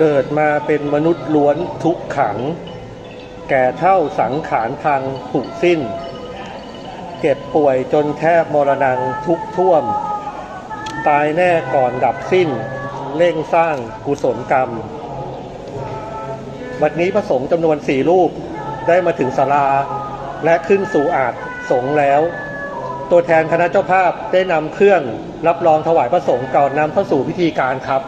เกิดมาเป็นมนุษย์ล้วนทุกขัง แก่เท่าสังขารพังผุสิ้นเก็บป่วยจนแทบมรณงทุกท่วม ตายแน่ก่อนดับสิ้น เร่งสร้างกุศลกรรม วันนี้พระสงฆ์จำนวนสี่รูปได้มาถึงศาลา และขึ้นสู่อาจสงแล้ว ตัวแทนคณะเจ้าภาพได้นำเครื่องรับรองถวายพระสงฆ์ก่อนนำเข้าสู่พิธีการครับ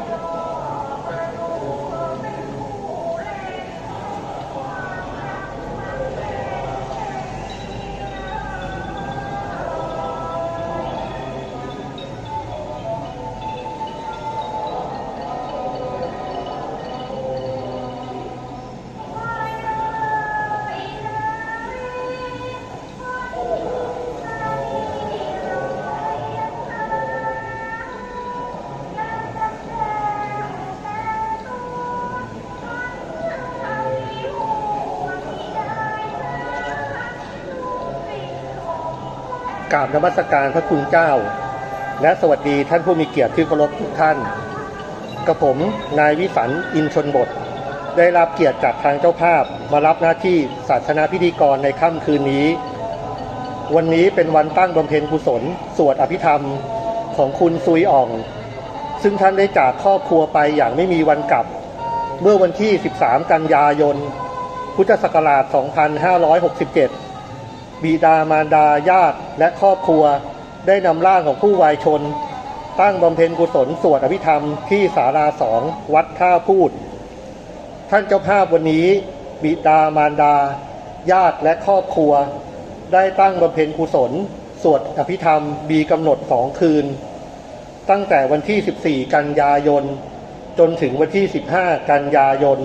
ราบนมัสการพระคุณเจ้า และสวัสดีท่านผู้มีเกียรติที่เคารพทุกท่าน กระผมนายวิสันอินชนบท ได้รับเกียรติจากทางเจ้าภาพ มารับหน้าที่ศาสนาพิธีกรในค่ำคืนนี้ วันนี้เป็นวันตั้งบำเพ็ญกุศล สวดอภิธรรมของคุณซุยอ่อง ซึ่งท่านได้จากครอบครัวไปอย่างไม่มีวันกลับ เมื่อวันที่ 13 กันยายน พุทธศักราช 2567 บิดามารดาญาติและครอบครัว ได้นำร่างของผู้วายชน ตั้งบำเพ็ญกุศลสวดอภิธรรมที่ศาลาสองวัดท่าพูด ท่านเจ้าภาพวันนี้บิดามารดา ญาติและครอบครัว ได้ตั้งบำเพ็ญกุศล สวดอภิธรรมมีกำหนดสองคืน ตั้งแต่วันที่ 14 กันยายน จนถึงวันที่ 15 กันยายน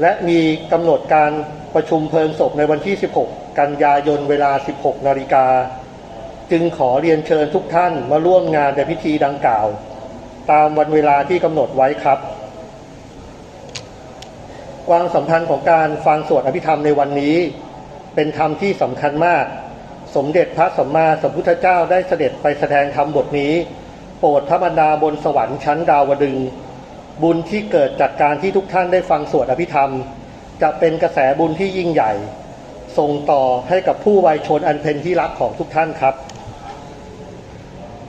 และมีกำหนดการประชุมเพลิงศพในวันที่ 16 กันยายนเวลา 16 นาฬิกา จึงขอเรียนเชิญทุกท่านมาร่วมงานในพิธีดังกล่าว ตามวันเวลาที่กำหนดไว้ครับ ความสัมพันธ์ของการฟังสวดอภิธรรมในวันนี้ เป็นธรรมที่สำคัญมาก สมเด็จพระสัมมาสัมพุทธเจ้าได้เสด็จไปแสดงธรรมบทนี้ โปรดพระบรรดาบนสวรรค์ชั้นดาวดึง บุญที่เกิดจากการที่ทุกท่านได้ฟังสวดอภิธรรม จะเป็นกระแสบุญที่ยิ่งใหญ่ ส่งต่อให้กับผู้วายชนอันเป็นที่รักของทุกท่านครับ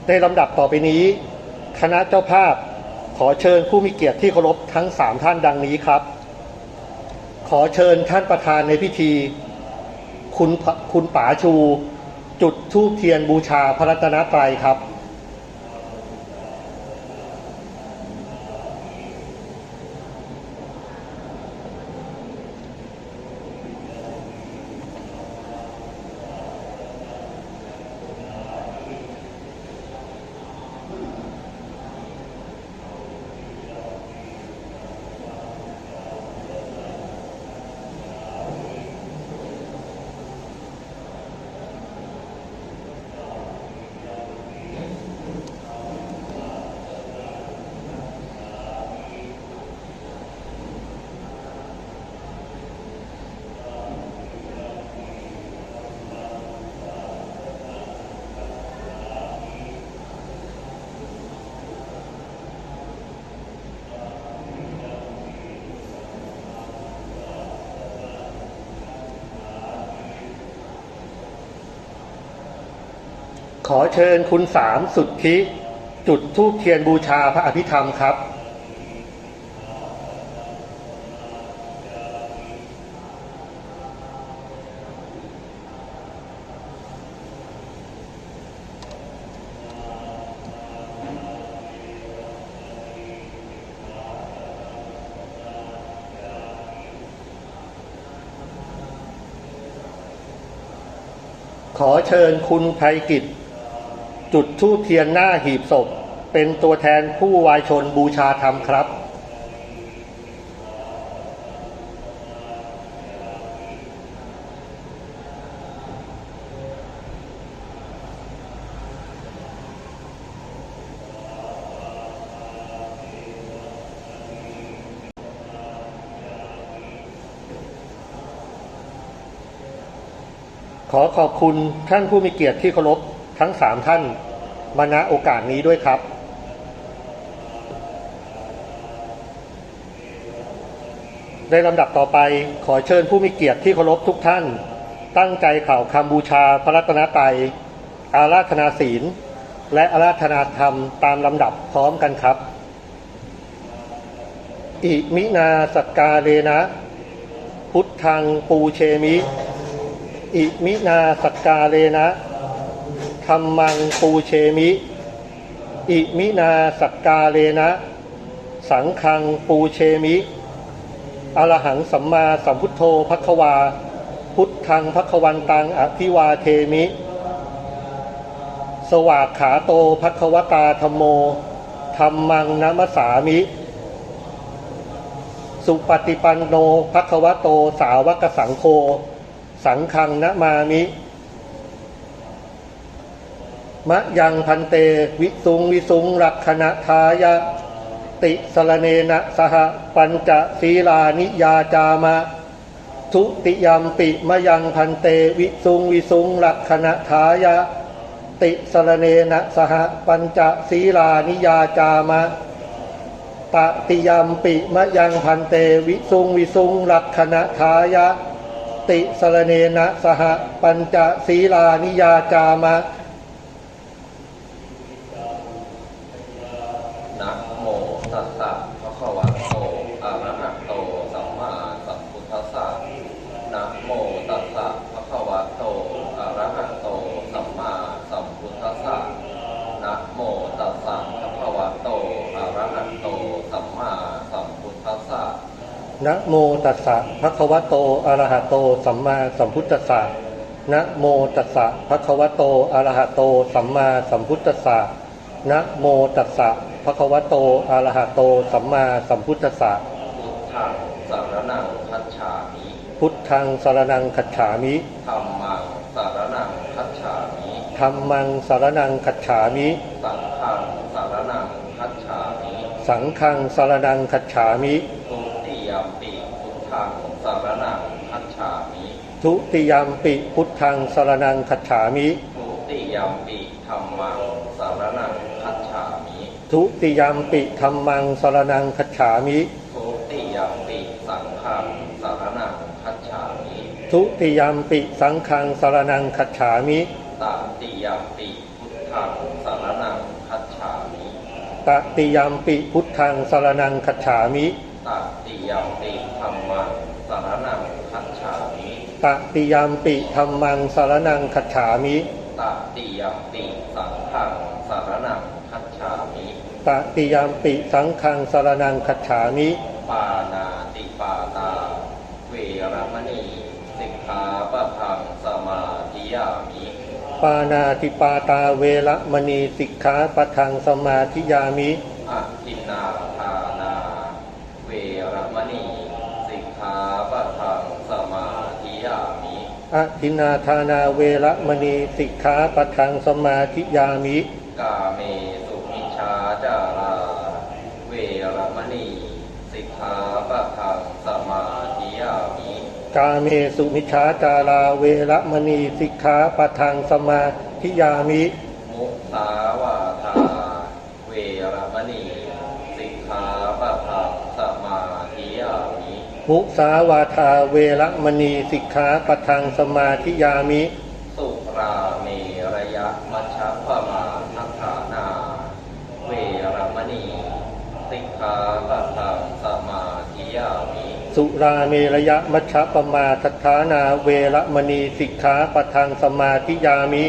ในลำดับต่อไปนี้ คณะเจ้าภาพขอเชิญผู้มีเกียรติที่เคารพทั้งสามท่านดังนี้ครับ ขอเชิญท่านประธานในพิธี คุณคุณป๋าชู จุดธูปเทียนบูชาพระรัตนตรัยครับ ขอเชิญคุณสามสุทธิ จุดธูปเทียนบูชาพระอภิธรรมครับขอเชิญคุณไพกิจ จุดทูปเทียนหน้าหีบศพ เป็นตัวแทนผู้วายชนบูชาธรรมครับ ขอขอบคุณท่านผู้มีเกียรติที่เคารพ ทั้งสามท่านมาณโอกาสนี้ด้วยครับ ในลำดับต่อไปขอเชิญผู้มีเกียรติที่เคารพทุกท่าน ตั้งใจข่าวคำบูชาพระรัตนตรัยอาราธนาศีล และอาราธนาธรรมตามลำดับพร้อมกันครับ อิมินาสกกาเลนะ พุทธังปูเชมิ อิมินาสกกาเลนะ ธรรมังปูเชมิ อิมินาสักกาเลนะ สังฆังปูเชมิอรหังสัมมาสัมพุทโธพัควา พุทธังพักวันตังอภิวาเทมิ สวากขาโตพักวตาธรรมโมธรรมังนัมสามิ สุปฏิปันโนพักวโตสาวกสังโฆ สังฆังนะมามิ มะยังพันเต วิสุงวิสุงรักขณทายะ ติสรเนนะสหปัญจศีลานิยาจามะทุติยมปิมะยังพันเต วิสุงวิสุงรักขณทายะ ติสรเนนะสหปัญจศีลานิยาจามะตติยมปิมะยังพันเต วิสุงวิสุงรักขณทายะ ติสรเนนะสหปัญจศีลานิยาจามะโมตัสสะภะคะวะโต อะระหะโต สัมมาสัมพุทธัสสะนะโมตัสสะภะคะวะโต อะระหะโต สัมมาสัมพุทธัสสะนะโมตัสสะภะคะวะโต อะระหะโต สัมมาสัมพุทธัสสะ นะโมตัสสะภะคะวะโตอะระหะโต สัมมาสัมพุทธัสสะนะโมตัสสะภะคะวะโตอะระหะโต สัมมาสัมพุทธัสสะนะโมตัสสะภะคะวะโตอะระหะโต สัมมาสัมพุทธัสสะพุทธังสารนังคัจฉามิพุทธังสรนังคัจฉามิธัมมังสารนังคัจฉามิธัมมังสรนังคัจฉามิสังฆังสารนังคัจฉามิสังฆังสรนังคัจฉามิ ทุติยมปิพุทธังสารนังคัจฉามิ ทุติยมปิพุทธังสรนังคัจฉามิทุติยมปิธรรมังสารนังคัจฉามิทุติยมปิธัมมังสรนังคัจฉามิทุติยมปิสังฆังสารนังคัจฉามิทุติยมปิสังฆังสรนังคัจฉามิตติยมปิพุทธังสารนังคัจฉามิตติยมปิพุทธังสรนังคัจฉามิตติยมปิธรรมังสารนังคัจฉามิ ตติยมปิธัมมังสรนังคัจฉามิตติยมปิสังฆังสารนังคัจฉามิตติยมปิสังฆังสรนังคัจฉามิปานาติปาตาเวรมณีสิกขาปะทังสมาธิยามิปานาติปาตาเวระมณีสิกขาปะทังสมาธิยามิ อะทินนาทานา เวรมณีสิกขาปะทังสมาธิยามิ อทินนาทานาเวระมณีสิกขาปะทังสมาธิยามิ กาเมสุมิชาจาราเวรมณีสิกขาปะทังสมาธิยามิ กาเมสุมิชฌาจาราเวระมณีสิกขาปะทังสมาธิยามิ มุสาวาทา เวรมณีสิกขาปะทังสมาธิยา มิมุสาวาทาเวระมณีสิกขาปะทังสมาธิยามิ สุราเมระยะมัชฌะปมาทัฏฐานาเวรมณีสิกขาปะทังสมาธิยามิสุราเมรยะมัชฌะปมาทัฏฐานาเวระมณีสิกขาปะทังสมาธิยามิ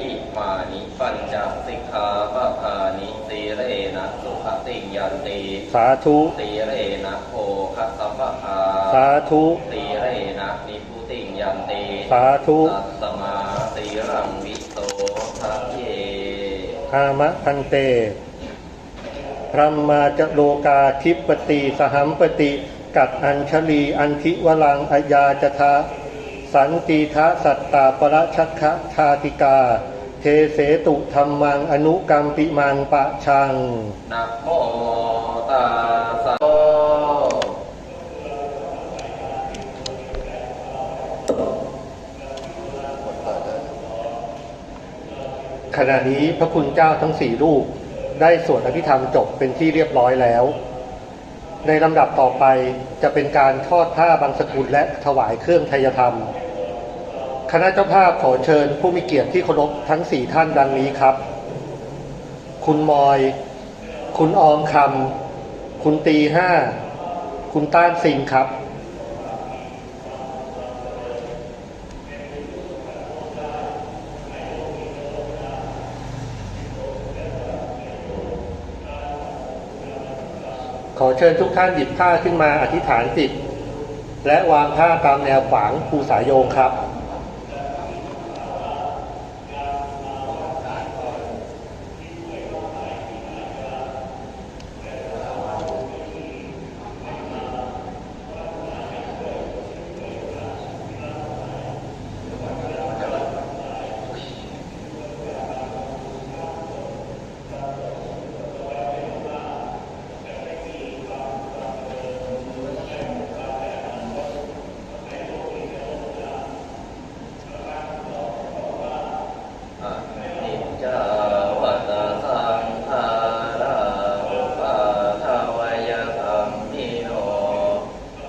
อิมานิปัญจสิกขาปะทานิสีเรนะสุขติงยันติสาธุสีเรนะโภคะสัมปทา สาธุสีเรนะนิพุติงยันติสาธุตัสมาสีรังวิโตทะเยอามะพันเตพรหมาจโลกาทิปติสหัมปติกัดอัญชลีอันทิวลังอายาจทะสันติทะสัตตาปรชักคะชาติกา เทเสตุธรรมังอนุกรรมปิมังปะชังนะโมตัสสะ ขณะนี้พระคุณเจ้าทั้งสี่รูปได้สวดอภิธรรมจบเป็นที่เรียบร้อยแล้ว ในลำดับต่อไปจะเป็นการทอดผ้าบางสกุลและถวายเครื่องไทยธรรม คณะเจ้าภาพขอเชิญผู้มีเกียรติที่เคารพทั้งสี่ท่านดังนี้ครับ คุณมอย คุณออมคำคุณตีห้า คุณต้านสิงครับ ขอเชิญทุกท่านหยิบผ้าขึ้นมาอธิษฐานจิตและวางผ้าตามแนวขวางภูสายโยงครับ อะนิจจาวัตสังขาราอุปาทวยธรรมนิโน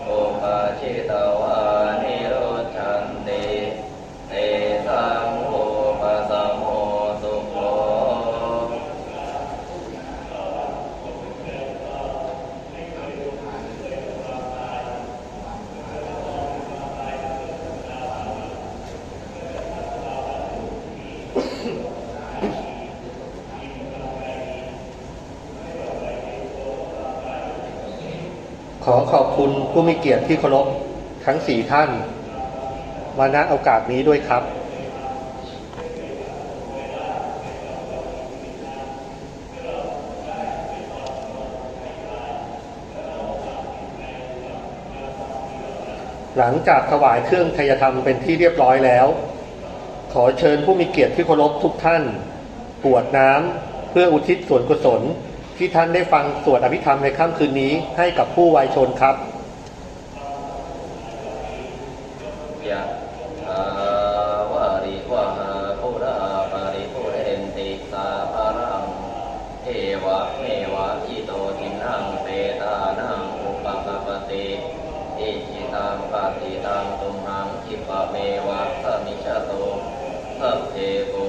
อุปาชิตวานิโรชันติเตสังโอปะสัมโมสุโข ขอขอบคุณผู้มีเกียรติที่เคารพทั้งสี่ท่าน มาณโอกาสนี้ด้วยครับ หลังจากถวายเครื่องไทยธรรมเป็นที่เรียบร้อยแล้ว ขอเชิญผู้มีเกียรติที่เคารพทุกท่านกวดน้ำเพื่ออุทิศส่วนกุศล ที่ท่านได้ฟังสวดอภิธรรมในค่ำคืนนี้ให้กับผู้วายชนครับ ยะถาวาริวหาปุราปาริปุเรนติสาภารังเทวะเมวะอิโตทินังเปตานังอุปกปติอิจิตังปฏิตังตุมหังคิปะเมวะสมิชโตสัพเพปุ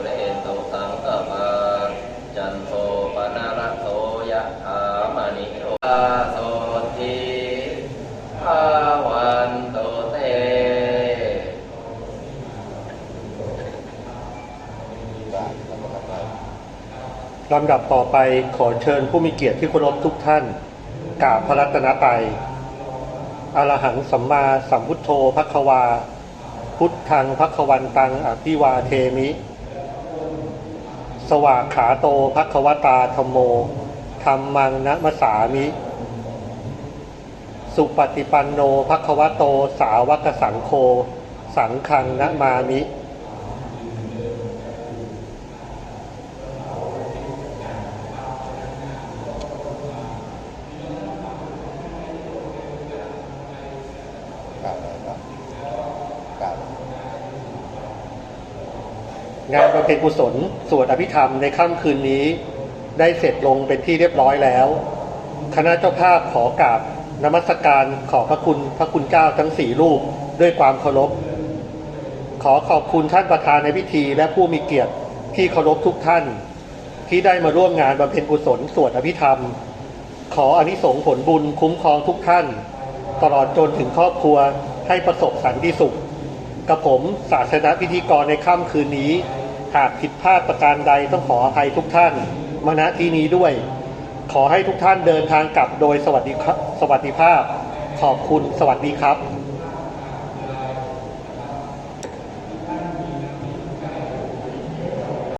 ลำดับต่อไปขอเชิญผู้มีเกียรติที่เคารพทุกท่านกราบพระรัตนตรัยอรหังสัมมาสัมพุทโธพัควา พุทธังพักวันตังอภิวาเทมิ สวากขาโตพักวตาธรรมโมธรรมังนะมสามิ สุปฏิปันโนพักวโตสาวกสังโฆ สังฆังนะมามิ กราบเลยครับกราบ งานบำเพ็ญกุศลสวดอภิธรรมในค่ำคืนนี้ ได้เสร็จลงเป็นที่เรียบร้อยแล้ว คณะเจ้าภาพขอกราบนมัสการขอพระคุณพระคุณเจ้าทั้งสี่รูปด้วยความเคารพ ขอขอบคุณท่านประธานในพิธีและผู้มีเกียรติที่เคารพทุกท่าน ที่ได้มาร่วมงานบำเพ็ญกุศลสวดอภิธรรม ขออนิสงส์ผลบุญคุ้มครองทุกท่าน ตลอดจนถึงครอบครัวให้ประสบสันติสุขกับผมศาสนพิธีกรในค่ำคืนนี้ หากผิดพลาดประการใดต้องขออภัยทุกท่านมาณที่นี้ด้วย ขอให้ทุกท่านเดินทางกลับโดยสวัสดีครับสวัสดิภาพ ขอบคุณสวัสดีครับ